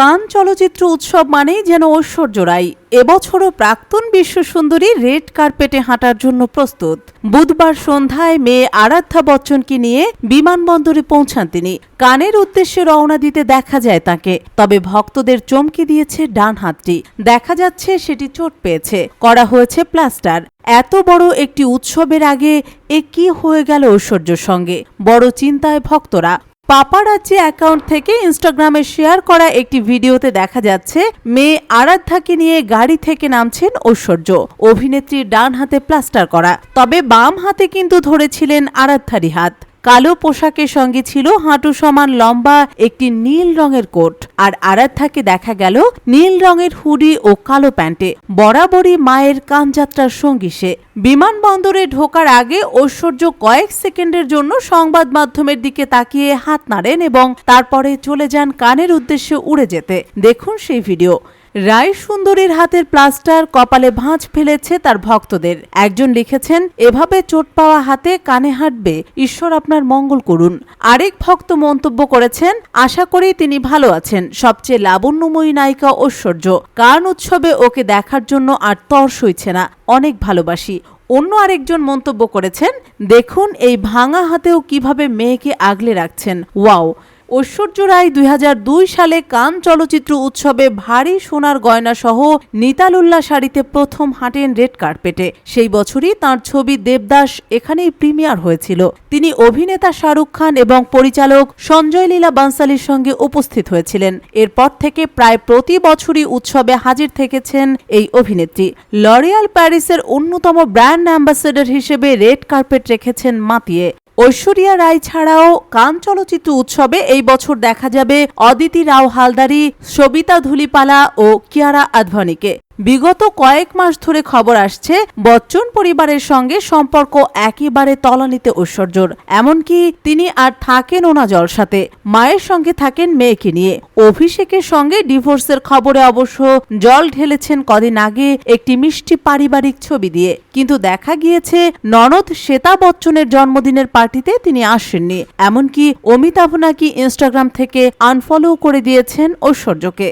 কান চলচ্চিত্র উৎসব মানেই যেন ঐশ্বর্য রাই। এবছরও প্রাক্তন বিশ্ব সুন্দরী রেড কার্পেটে হাঁটার জন্য প্রস্তুত। বুধবার সন্ধ্যায় মেয়ে আরাধ্যা বচ্চনকে নিয়ে বিমানবন্দরে পৌঁছান তিনি। কানের উদ্দেশ্যে রওনা দিতে দেখা যায় তাকে। তবে ভক্তদের চমকে দিয়েছে ডান হাতটি। দেখা যাচ্ছে সেটি চোট পেয়েছে। করা হয়েছে প্লাস্টার। এত বড় একটি উৎসবের আগে এ কি হয়ে গেল ঐশ্বর্যর সঙ্গে? বড় চিন্তায় ভক্তরা। পাপারাজ্জি অ্যাকাউন্ট থেকে ইনস্টাগ্রামে শেয়ার করা একটি ভিডিওতে দেখা যাচ্ছে, মেয়ে আরাধ্যাকে নিয়ে গাড়ি থেকে নামছেন ঐশ্বর্য। অভিনেত্রী ডান হাতে প্লাস্টার করা। তবে বাম হাতে কিন্তু ধরেছিলেন আরাধ্যারই হাত। কালো পোশাকের সঙ্গে ছিল হাঁটু সমান লম্বা একটি নীল রঙের কোট। আর আরাধ্যাকে দেখা গেল নীল রঙের হুডি ও কালো প্যান্টে। বরাবরই মায়ের কানযাত্রার সঙ্গী সে। বিমানবন্দরে ঢোকার আগে ঐশ্বর্য কয়েক সেকেন্ডের জন্য সংবাদ মাধ্যমের দিকে তাকিয়ে হাত নাড়েন এবং তারপরে চলে যান কানের উদ্দেশ্যে উড়ে যেতে। দেখুন সেই ভিডিও। রায় সুন্দরীর হাতের প্লাস্টার কপালে ভাঁজ ফেলেছে তার ভক্তদের। একজন লিখেছেন, এভাবে চোট পাওয়া হাতে কানে হাঁটবে, ঈশ্বর আপনার মঙ্গল করুন। আরেক ভক্ত মন্তব্য করেছেন, আশা করি তিনি ভালো আছেন, সবচেয়ে লাবণ্যময়ী নায়িকা ঐশ্বর্য। কান উৎসবে ওকে দেখার জন্য আর তর সইছে না, অনেক ভালোবাসি। অন্য আরেকজন মন্তব্য করেছেন, দেখুন, এই ভাঙা হাতেও কীভাবে মেয়েকে আগলে রাখছেন। ওয়াও ঐশ্বর্য রায় দুই হাজার দুই সালে কান চলচ্চিত্র উৎসবে ভারী সোনার গয়না সহ নিতালুল্লা শাড়িতে প্রথম হাঁটেন রেড কার্পেটে। সেই বছরই তার ছবি দেবদাস এখানেই প্রিমিয়ার হয়েছিল। তিনি অভিনেতা শাহরুখ খান এবং পরিচালক সঞ্জয় লীলা বানসালির সঙ্গে উপস্থিত হয়েছিলেন। এরপর থেকে প্রায় প্রতি বছরই উৎসবে হাজির থেকেছেন এই অভিনেত্রী। লরিয়াল প্যারিসের অন্যতম ব্র্যান্ড অ্যাম্বাসেডর হিসেবে রেড কার্পেট রেখেছেন মাতিয়ে। ঐশ্বরিয়া রায় ছাড়াও কান চলচ্চিত্র উৎসবে এই বছর দেখা যাবে অদিতি রাও হালদারি, সবিতা ধুলিপালা ও কিয়ারা আদভানিকে। বিগত কয়েক মাস ধরে খবর আসছে, বচ্চন পরিবারের সঙ্গে সম্পর্ক একেবারে তলানিতে ঐশ্বর্যর। এমনকি তিনি আর থাকেন ওনা জলসাতে। মায়ের সঙ্গে থাকেন মেয়েকে নিয়ে। অভিষেকের সঙ্গে ডিভোর্সের খবরে অবশ্য জল ঢেলেছেন কদিন আগে একটি মিষ্টি পারিবারিক ছবি দিয়ে। কিন্তু দেখা গিয়েছে, ননদ শ্বেতা বচ্চনের জন্মদিনের পার্টিতে তিনি আসেননি। এমনকি অমিতাভ নাকি ইনস্টাগ্রাম থেকে আনফলো করে দিয়েছেন ঐশ্বর্যকে।